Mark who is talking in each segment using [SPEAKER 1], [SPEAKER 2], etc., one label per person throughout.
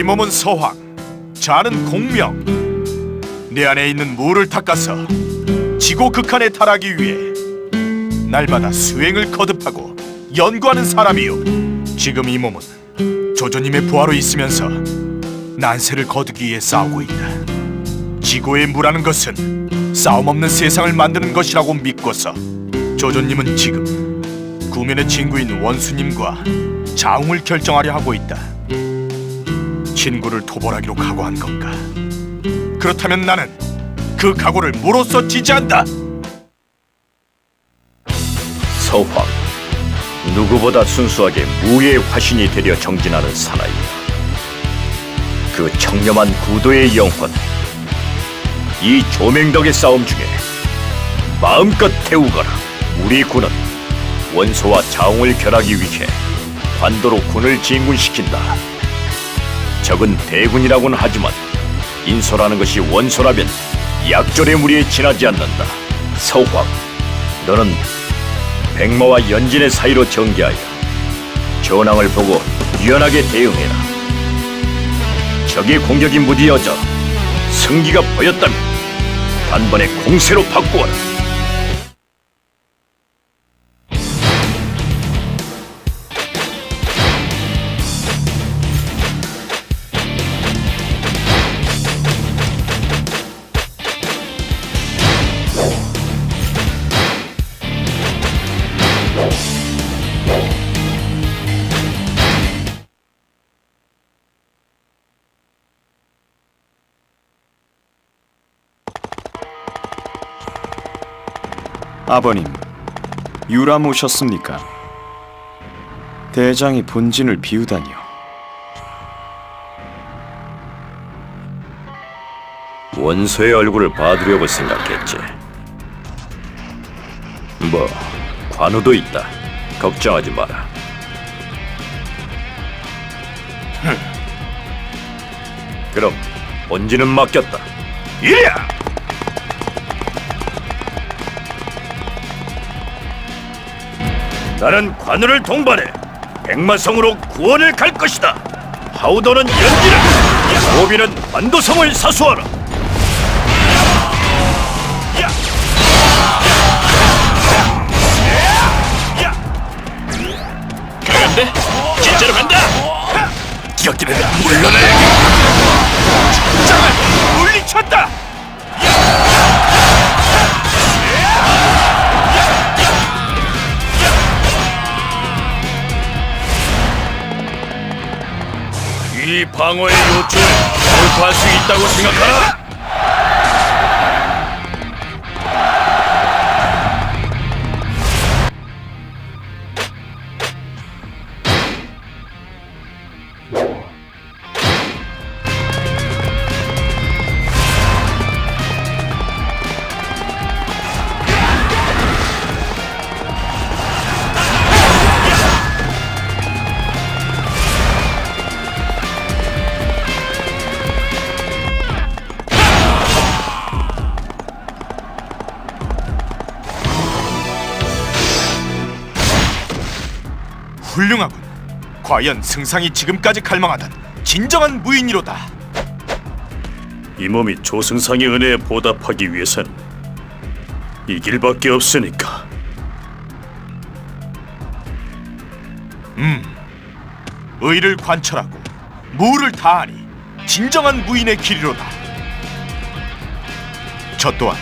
[SPEAKER 1] 이 몸은 서황, 자는 공명. 내 안에 있는 무를 닦아서 지고 극한에 달하기 위해 날마다 수행을 거듭하고 연구하는 사람이요. 지금 이 몸은 조조님의 부하로 있으면서 난세를 거두기 위해 싸우고 있다. 지고의 무라는 것은 싸움 없는 세상을 만드는 것이라고 믿고서 조조님은 지금 구면의 친구인 원수님과 자웅을 결정하려 하고 있다. 친구를 토벌하기로 각오한 건가? 그렇다면 나는 그 각오를 무로써 지지한다.
[SPEAKER 2] 서황 누구보다 순수하게 무의 화신이 되려 정진하는 사나이 그 청렴한 구도의 영혼 이 조맹덕의 싸움 중에 마음껏 태우거라 우리 군은 원소와 자웅을 결하기 위해 관도로 군을 진군시킨다 적은 대군이라고는 하지만 인소라는 것이 원소라면 약절의 무리에 지나지 않는다 서황 너는 백마와 연진의 사이로 전개하여 전황을 보고 유연하게 대응해라. 적의 공격이 무디어져 승기가 보였다면 단번에 공세로 바꾸어라.
[SPEAKER 3] 아버님, 유람 오셨습니까? 대장이 본진을 비우다니요.
[SPEAKER 2] 원소의 얼굴을 봐두려고 생각했지. 뭐 관우도 있다. 걱정하지 마라. 그럼 본진은 맡겼다.
[SPEAKER 1] 이리야!
[SPEAKER 2] 나는 관우를 동반해 백마성으로 구원을 갈 것이다. 하우더는 연기를, 오비는 반도성을 사수하라.
[SPEAKER 1] 간대? 진짜로 간다! 여기는 물러나야겠다! 짱을 물리쳤다!
[SPEAKER 2] 이 방어의 요충을 돌파할 수 있다고 생각하나?
[SPEAKER 1] 과연 승상이 지금까지 갈망하던 진정한 무인이로다.
[SPEAKER 2] 이 몸이 조승상의 은혜에 보답하기 위해서는 이 길밖에 없으니까.
[SPEAKER 1] 의를 관철하고 무를 다하니 진정한 무인의 길이로다. 저 또한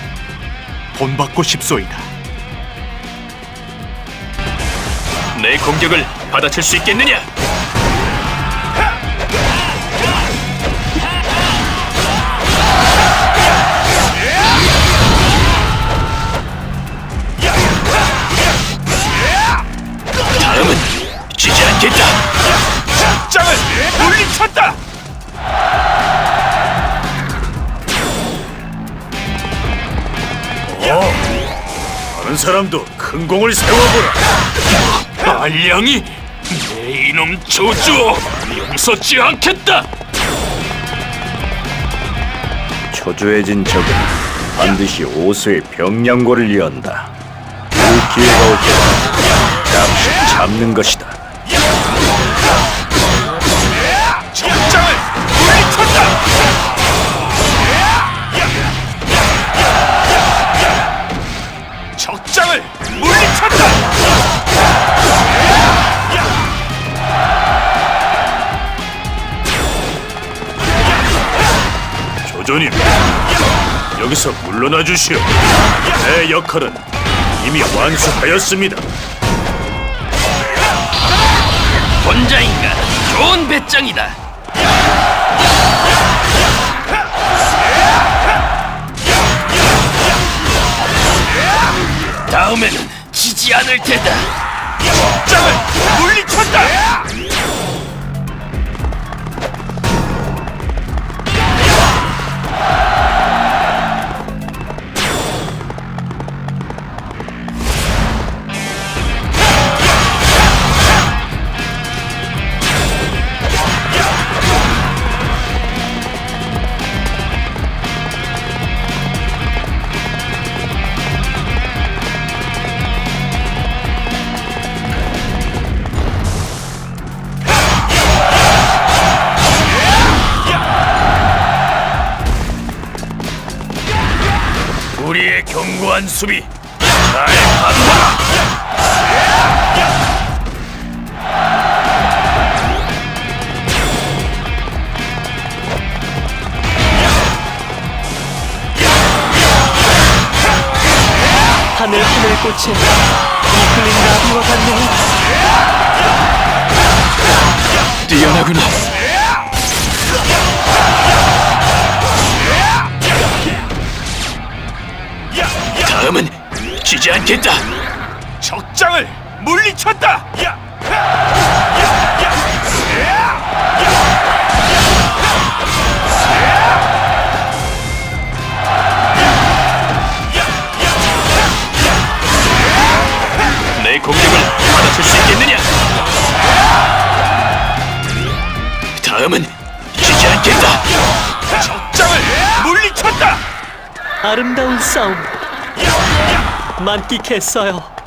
[SPEAKER 1] 본받고 싶소이다.
[SPEAKER 2] 내 공격을 받아칠 수 있겠느냐? 사람도 큰 공을 세워보라.
[SPEAKER 1] 알량이
[SPEAKER 2] 내 이놈 조주 용서치 않겠다. 초조해진 적은 반드시 오수의 병량고를 이어한다. 그 기회가 올 때는 잠시 잡는 것이다. 조조님, 여기서 물러나 주시오. 내 역할은 이미 완수하였습니다.
[SPEAKER 4] 혼자인가? 좋은 배짱이다. 다음에는 지지 않을 테다.
[SPEAKER 1] 적장을 물리쳤다.
[SPEAKER 2] 우리의 견고한 수비 잘 받아라.
[SPEAKER 5] 하늘 하늘꽃에 이끌린 나비와 같네
[SPEAKER 3] 뛰어나구나.
[SPEAKER 4] 다음은 지지 않겠다.
[SPEAKER 1] 적장을 물리쳤다.
[SPEAKER 4] 내 공격을 받아칠 수 있겠느냐? 다음은 지지 않겠다.
[SPEAKER 1] 적장을 물리쳤다.
[SPEAKER 5] 아름다운 싸움 만끽했어요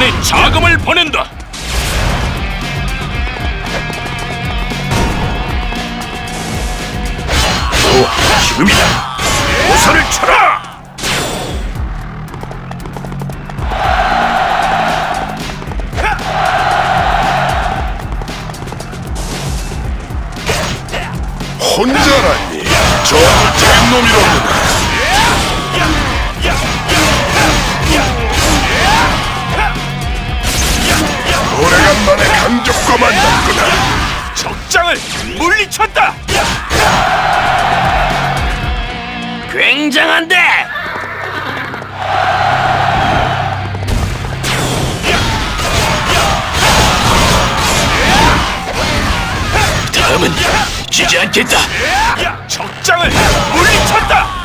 [SPEAKER 2] 전선에 자금을 보낸다. 좋아, 지금이다. 오소를 쳐라.
[SPEAKER 6] 혼자라니 저한 놈이로구나
[SPEAKER 1] 적장을 물리쳤다.
[SPEAKER 4] 굉장한데. 다음은 지지 않겠다.
[SPEAKER 1] 적장을 물리쳤다.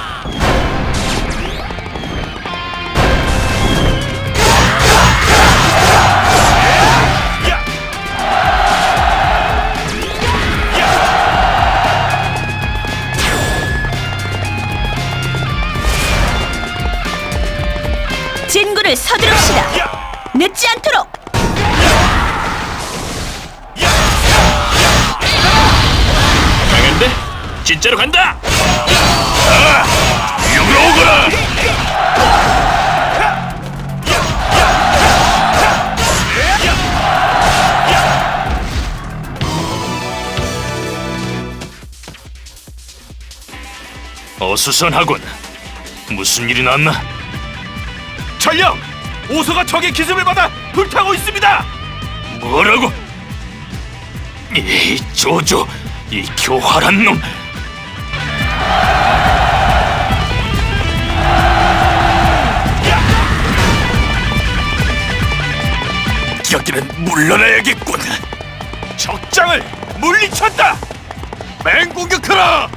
[SPEAKER 4] 진짜로 간다.
[SPEAKER 2] 여기로 오거라. 어수선하군. 무슨 일이 났나?
[SPEAKER 1] 전령 오소가 적의 기습을 받아 불타고 있습니다.
[SPEAKER 2] 뭐라고? 이 조조, 이 교활한 놈. 여기는 물러나야겠군.
[SPEAKER 1] 적장을 물리쳤다. 맹공격하라.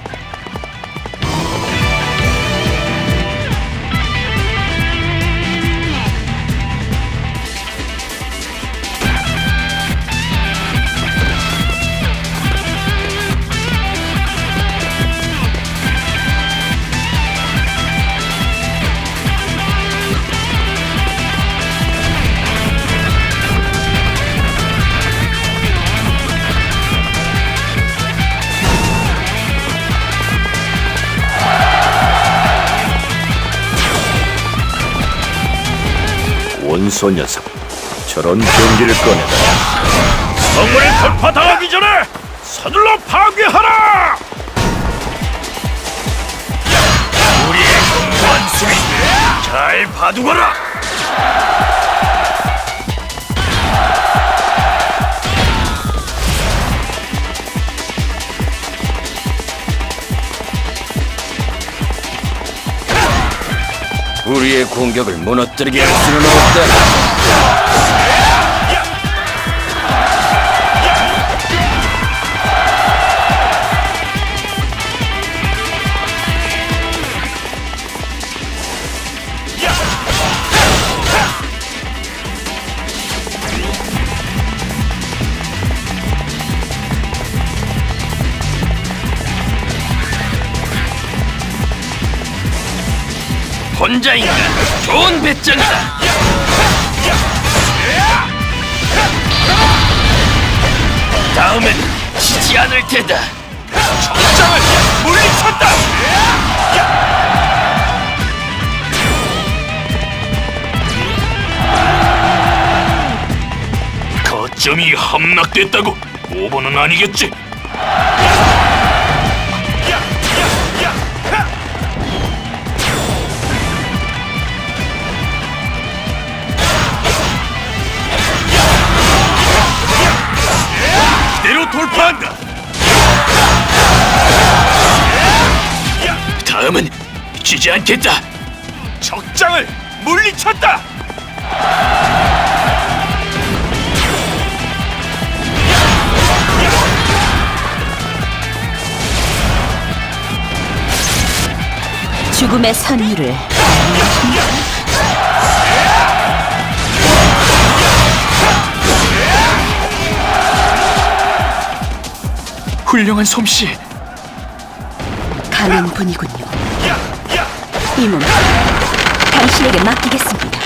[SPEAKER 2] 원소 녀석 저런 경기를 꺼내다 성문을 돌파당하기 전에 서둘러 파괴하라! 우리의 공무원 수비 잘 봐두거라 우리의 공격을 무너뜨리게 할 수는 없다 혼자인가 좋은 배짱이다 다음엔 지지 않을 테다
[SPEAKER 1] 적장을 물리쳤다.
[SPEAKER 4] 거점이 함락됐다고 오버는 아니겠지?
[SPEAKER 1] 돌파한다.
[SPEAKER 4] 다음은 지지 않겠다.
[SPEAKER 1] 적장을 물리쳤다.
[SPEAKER 7] 죽음의 선율을
[SPEAKER 3] 훌륭한 솜씨.
[SPEAKER 7] 가는 분이군요. 이 몸 당신에게 맡기겠습니다.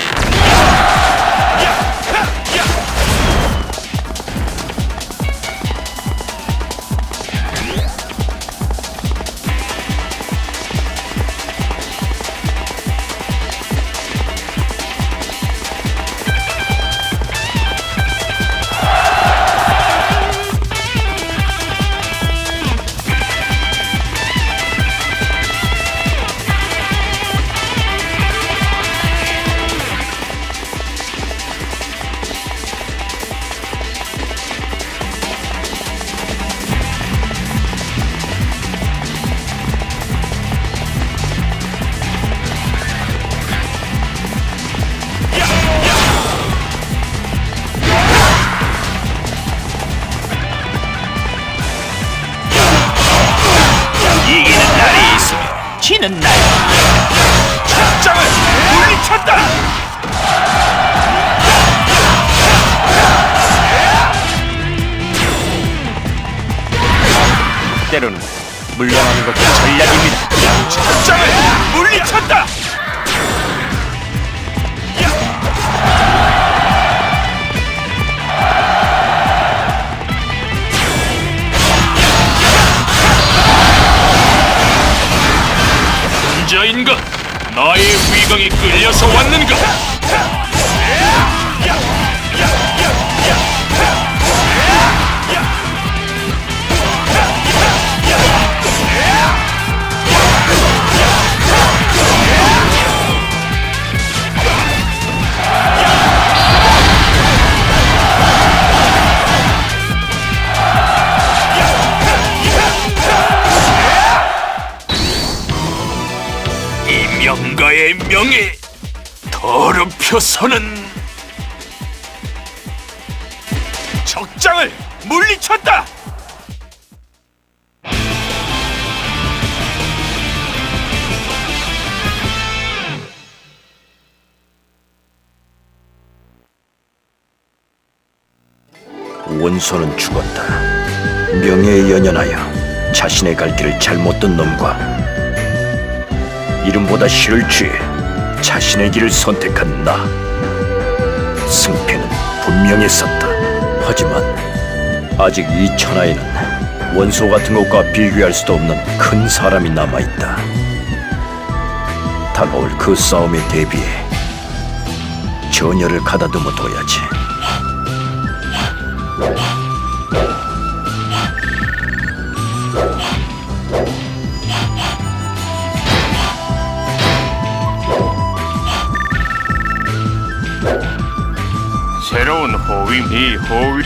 [SPEAKER 2] 물러나는 것도 전략입니다
[SPEAKER 1] 적장을 물리쳤다.
[SPEAKER 4] 혼자인가? 나의 위강이 끌려서 막혀서는
[SPEAKER 1] 적장을 물리쳤다.
[SPEAKER 2] 원소는 죽었다. 명예에 연연하여 자신의 갈 길을 잘못 든 놈과 이름보다 싫을지. 자신의 길을 선택한 나. 승패는 분명했었다. 하지만 아직 이 천하에는 원소 같은 것과 비교할 수도 없는 큰 사람이 남아있다. 다가올 그 싸움에 대비해 전열을 가다듬어 둬야지.
[SPEAKER 4] 새로운 호위 이 호위